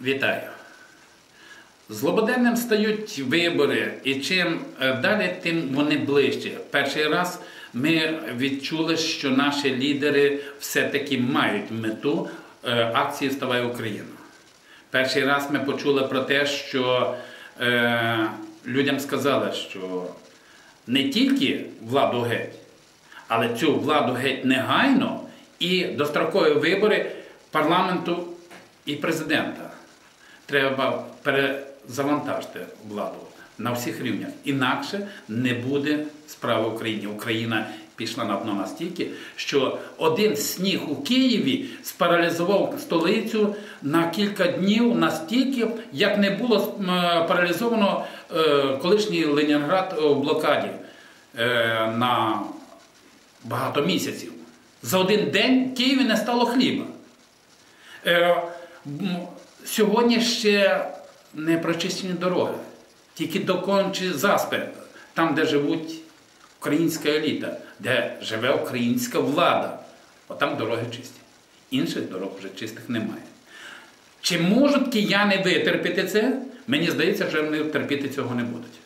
Вітаю. Злободенним стають вибори, і чим е, далі, тим вони ближче. Перший раз ми відчули, що наші лідери все-таки мають мету е, акції Вставай Україна. Перший раз ми почули про те, що е, людям сказали, що не тільки владу геть, але цю владу геть негайно і дострокові вибори парламенту і президента. Треба перезавантажити владу на всіх рівнях. Інакше не буде справи в Україні. Україна пішла на дно настільки, що один сніг у Києві спаралізував столицю на кілька днів настільки, як не було паралізовано е, колишній Ленінград у блокаді е, на багато місяців. За один день в Києві не стало хліба. Сьогодні ще не прочищені дороги, тільки докончі заспи, там, де живуть українська еліта, де живе українська влада. Отам дороги чисті. Інших дорог вже чистих немає. Чи можуть кияни витерпіти це? Мені здається, що вони терпіти цього не будуть.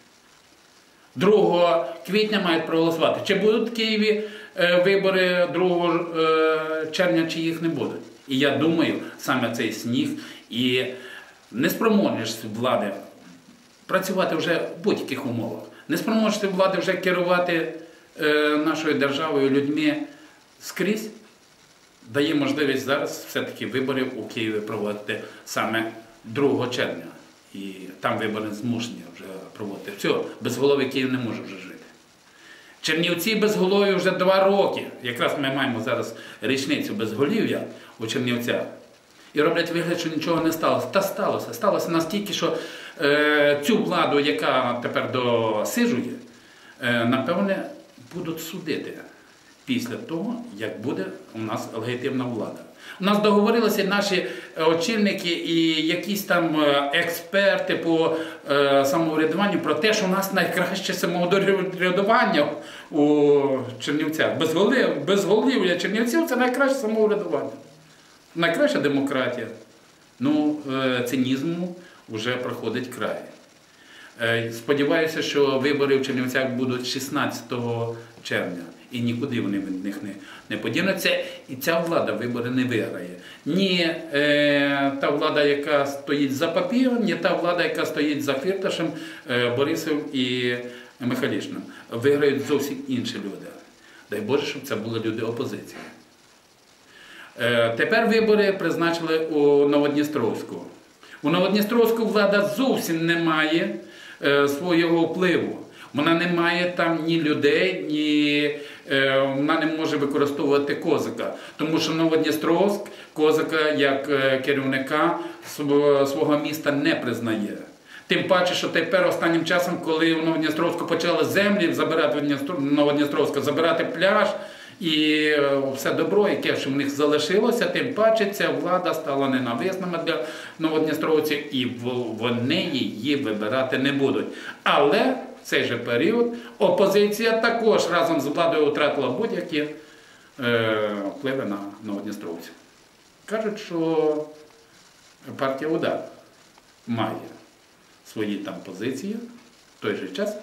2 квітня мають проголосувати. Чи будуть в Києві е, вибори 2 е, червня, чи їх не будуть? І я думаю, саме цей сніг і неспроможність влади працювати вже в будь-яких умовах, неспроможність влади вже керувати е, нашою державою, людьми скрізь, дає можливість зараз все-таки виборів у Києві проводити саме 2 червня. І там вибори змушені вже проводити. Все, без голови Київ не може вже жити. Чернівці безголові вже два роки. Якраз ми маємо зараз річницю безголів'я у Чернівцях. І роблять вигляд, що нічого не сталося. Та сталося. Сталося настільки, що е, цю владу, яка тепер досижує, е, напевне, будуть судити після того, як буде у нас легітимна влада. У нас договорилися наші очільники і якісь там е, експерти по е, самоврядуванню про те, що у нас найкраще самоврядування у Чернівцях. Безголів, безголів'я Чернівців це найкраще самоврядування. Найкраща демократія. Ну, е, цинізму вже проходить край. Е, Сподіваюся, що вибори в Чернівцях будуть 16 червня. І нікуди вони від них не, не подінуться. І ця влада вибори не виграє. Ні е, та влада, яка стоїть за папіром, ні та влада, яка стоїть за Фірташем, е, Борисом і Михайлішним. Виграють зовсім інші люди. Дай Боже, щоб це були люди опозиції. Е, Тепер вибори призначили у Новодністровську. У Новодністровську влада зовсім не має е, свого впливу. Вона не має там ні людей, ні е, вона не може використовувати козака. Тому що Новодністровськ козака як керівника свого, міста не признає. Тим паче, що тепер останнім часом, коли в Новодністровську почали землі забирати Новодністровська, забирати пляж і е, все добро, яке ж в них залишилося, тим паче ця влада стала ненависними для новодністровців, і вони її вибирати не будуть. Але в цей же період опозиція також разом з владою втратила будь-які е, впливи на новодністровців. Кажуть, що партія удар має свої там позиції в той же час,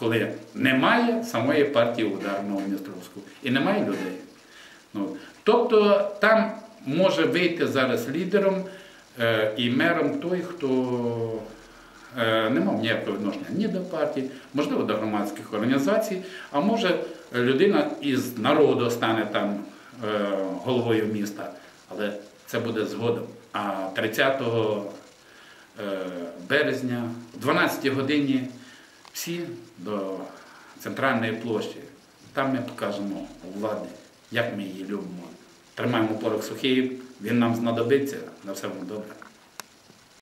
коли немає самої партії удар Новодністровську і немає людей. Ну, тобто там може вийти зараз лідером е, і мером той, хто е, не мав ніякого відношення ні до партії, можливо, до громадських організацій, а може людина із народу стане там е, головою міста, але це буде згодом. А 30 е, березня, о 12 годині всі до центральної площі. Там ми покажемо владі, як ми її любимо. Тримаємо порох сухий, він нам знадобиться. На все добре.